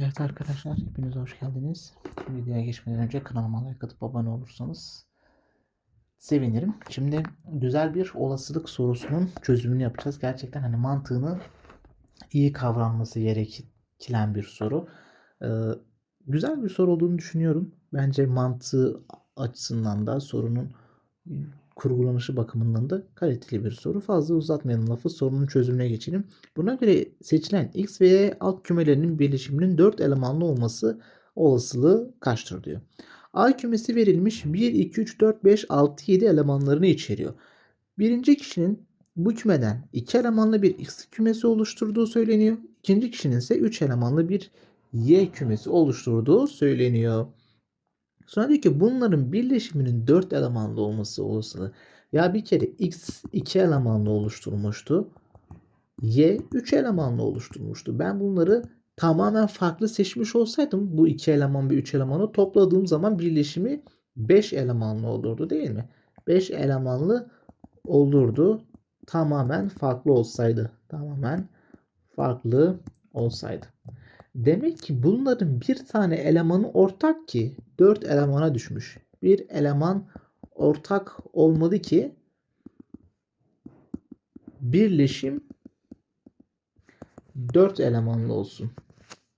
Evet arkadaşlar hepiniz hoş geldiniz. Videoya geçmeden önce kanalıma like atıp abone olursanız sevinirim. Şimdi güzel bir olasılık sorusunun çözümünü yapacağız. Gerçekten hani mantığını iyi kavranması gerekilen bir soru. Ee, güzel bir soru olduğunu düşünüyorum. Bence mantığı açısından da sorunun kurgulanışı bakımından da kaliteli bir soru. Fazla uzatmayalım lafı sorunun çözümüne geçelim. Buna göre seçilen x ve y alt kümelerinin birleşiminin 4 elemanlı olması olasılığı kaçtır diyor. A kümesi verilmiş 1, 2, 3, 4, 5, 6, 7 elemanlarını içeriyor. Birinci kişinin bu kümeden 2 elemanlı bir x kümesi oluşturduğu söyleniyor. İkinci kişinin ise 3 elemanlı bir y kümesi oluşturduğu söyleniyor. Sonra diyor ki bunların birleşiminin 4 elemanlı olması olasılığı. Ya bir kere x 2 elemanlı oluşturmuştu. Y 3 elemanlı oluşturmuştu. Ben bunları tamamen farklı seçmiş olsaydım bu 2 eleman ve 3 elemanı topladığım zaman birleşimi 5 elemanlı olurdu değil mi? 5 elemanlı olurdu. Tamamen farklı olsaydı. Tamamen farklı olsaydı. Demek ki bunların bir tane elemanı ortak ki 4 elemana düşmüş. Bir eleman ortak olmadı ki birleşim 4 elemanlı olsun.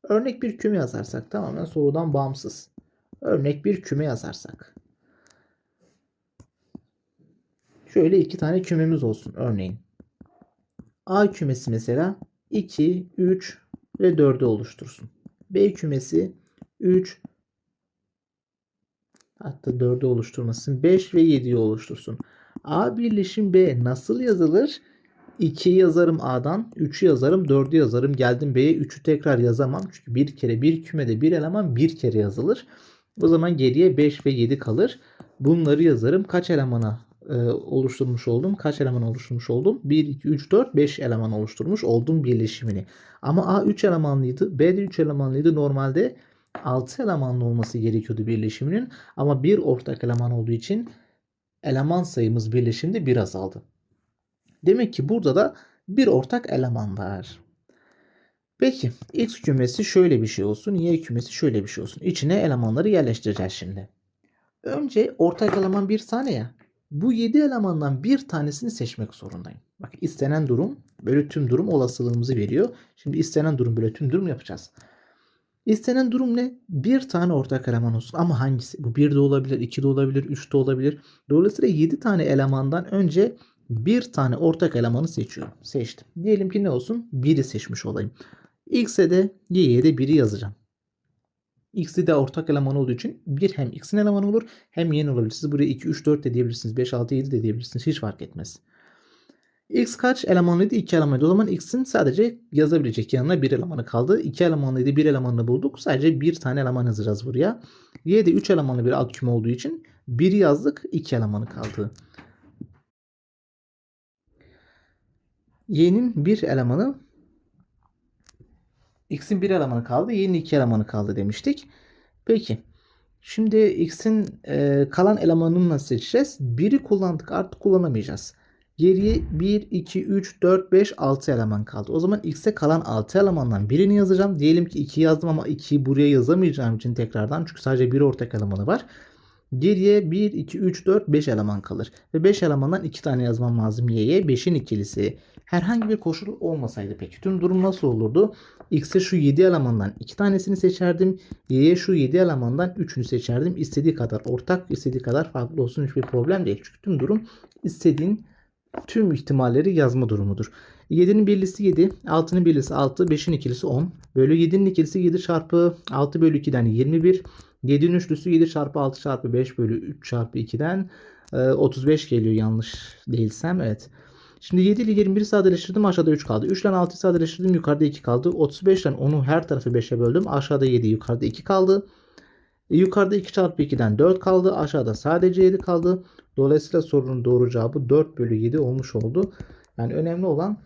Örnek bir küme yazarsak tamamen sorudan bağımsız. Örnek bir küme yazarsak. Şöyle iki tane kümemiz olsun örneğin. A kümesi mesela 2, 3 ve 4'ü oluştursun. B kümesi 3 hatta 4'ü oluşturmasın. 5 ve 7'yi oluştursun. A birleşim B nasıl yazılır? 2'yi yazarım A'dan, 3'ü yazarım, 4'ü yazarım. Geldim B'ye 3'ü tekrar yazamam. Çünkü bir kere bir kümede bir eleman bir kere yazılır. O zaman geriye 5 ve 7 kalır. Bunları yazarım. Kaç elemana e, oluşturmuş oldum? Kaç eleman oluşturmuş oldum? 1, 2, 3, 4, 5 eleman oluşturmuş oldum birleşimini. Ama A 3 elemanlıydı. B de 3 elemanlıydı. Normalde 6 elemanlı olması gerekiyordu birleşiminin. Ama bir ortak eleman olduğu için eleman sayımız birleşimde bir azaldı. Demek ki burada da bir ortak eleman var. Peki x kümesi şöyle bir şey olsun. Y kümesi şöyle bir şey olsun. İçine elemanları yerleştireceğiz şimdi. Önce ortak eleman bir tane ya. Bu 7 elemandan bir tanesini seçmek zorundayım. Bak istenen durum bölü tüm durum olasılığımızı veriyor. Şimdi istenen durum bölü tüm durum yapacağız. İstenen durum ne? Bir tane ortak eleman olsun. Ama hangisi? Bu 1 de olabilir, 2 de olabilir, 3 de olabilir. Dolayısıyla 7 tane elemandan önce bir tane ortak elemanı seçiyorum. Seçtim. Diyelim ki ne olsun? 1'i seçmiş olayım. X'e de Y'ye de 1'i yazacağım. X'i de ortak eleman olduğu için bir hem X'in elemanı olur hem Y'nin olabilir. Siz buraya 2, 3, 4 de diyebilirsiniz. 5, 6, 7 de diyebilirsiniz. Hiç fark etmez. X kaç elemanlıydı? 2 elemanlıydı. O zaman X'in sadece yazabilecek yanına bir elemanı kaldı. 2 elemanlıydı. Bir elemanını bulduk. Sadece bir tane eleman yazacağız buraya. Y de 3 elemanlı bir alt küme olduğu için 1'i yazdık. 2 elemanı kaldı. Y'nin bir elemanı X'in bir elemanı kaldı. Y'nin iki elemanı kaldı demiştik. Peki. Şimdi X'in e, kalan elemanını nasıl seçeceğiz? 1'i kullandık artık kullanamayacağız. Geriye 1, 2, 3, 4, 5, 6 eleman kaldı. O zaman X'e kalan 6 elemandan birini yazacağım. Diyelim ki 2 yazdım ama 2'yi buraya yazamayacağım için tekrardan. Çünkü sadece bir ortak elemanı var. Geriye 1, 2, 3, 4, 5 eleman kalır. Ve 5 elemandan 2 tane yazmam lazım y'ye. 5'in ikilisi. Herhangi bir koşul olmasaydı peki tüm durum nasıl olurdu? X'e şu 7 elemandan 2 tanesini seçerdim. Y'ye şu 7 elemandan 3'ünü seçerdim. İstediği kadar ortak, istediği kadar farklı olsun hiçbir problem değil. Çünkü tüm durum istediğin tüm ihtimalleri yazma durumudur. 7'nin birlisi 7, 6'nın birlisi 6, 5'in ikilisi 10. Bölü 7'nin ikilisi 7 çarpı 6 bölü 2'den 21. 7'nin üçlüsü 7 çarpı 6 çarpı 5 bölü 3 çarpı 2'den 35 geliyor yanlış değilsem. Evet. Şimdi 7 ile 21'i sadeleştirdim aşağıda 3 kaldı. 3 ile 6'yı sadeleştirdim yukarıda 2 kaldı. 35 ile 10'u her tarafı 5'e böldüm. Aşağıda 7 yukarıda 2 kaldı. E, yukarıda 2 çarpı 2'den 4 kaldı. Aşağıda sadece 7 kaldı. Dolayısıyla sorunun doğru cevabı 4 bölü 7 olmuş oldu. Yani önemli olan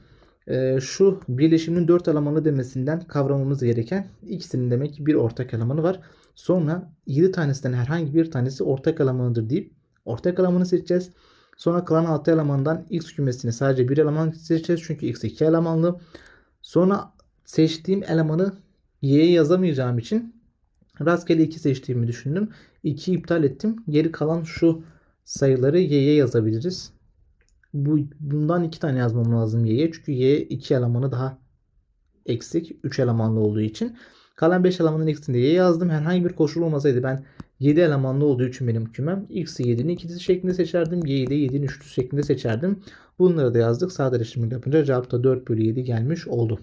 e, şu birleşimin 4 elemanı demesinden kavramamız gereken ikisinin demek ki bir ortak elemanı var. Sonra 7 tanesinden herhangi bir tanesi ortak elemanıdır deyip ortak elemanı seçeceğiz. Sonra kalan 6 elemandan x kümesini sadece bir eleman seçeceğiz. Çünkü x 2 elemanlı. Sonra seçtiğim elemanı y'ye yazamayacağım için rastgele 2 seçtiğimi düşündüm. 2'yi iptal ettim. Geri kalan şu sayıları y'ye yazabiliriz. Bu, bundan 2 tane yazmam lazım y'ye. Çünkü y 2 elemanı daha eksik. 3 elemanlı olduğu için. Kalan 5 elemanın x'ini de y'ye yazdım. Herhangi bir koşul olmasaydı ben 7 elemanlı olduğu için benim kümem x'i 7'nin ikisi şeklinde seçerdim. y'yi de 7'nin üçlüsü şeklinde seçerdim. Bunları da yazdık. Sadeleştirme yapınca cevap da 4 bölü 7 gelmiş oldu.